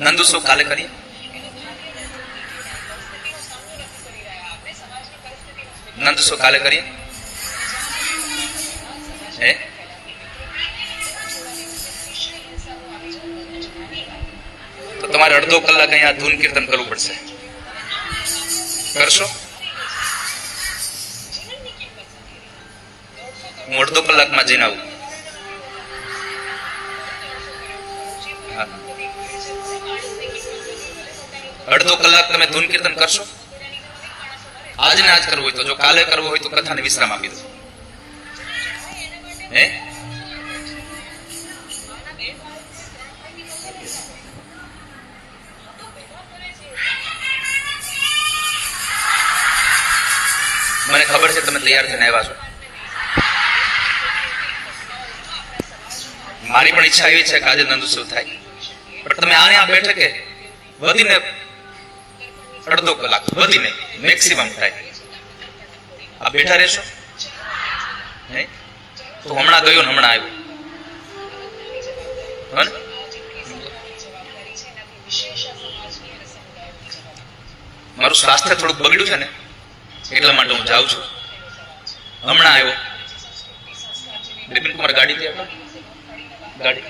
નંદુસો કાલે કરીએ નંદુસો કાલે કરીએ હે તો તમારે અડધો કલાક અહીંયા ધૂન કીર્તન કરવું પડશે કરશો હું અડધો કલાકમાં જઈને આવું અડધો કલાક તમે ધૂન કીર્તન કરશો? આજ આજ કરવું હોય તો જો કાલે કરવું હોય તો કથાને વિશ્રામ આપી દો. હે? મને ખબર છે તમે તૈયાર થઈને આવ્યા છો. મારી પણ ઈચ્છા એવી છે કે આજે નંદુત્સવ થાય. પણ તમે આને આ બેઠકે વધીને અડધો કલાક, વધીને મેક્સિમમ થાય. આ બેઠા રહેશો? હે? તો હમણાં ગયો ને હમણાં આવ્યો. હે મારું સ્વાસ્થ્ય થોડુંક બગડ્યું છે ને, એટલા માટે હું જાઉં છું. હમણાં આવ્યો. બિપિન કુમાર ગાડી ગાડી.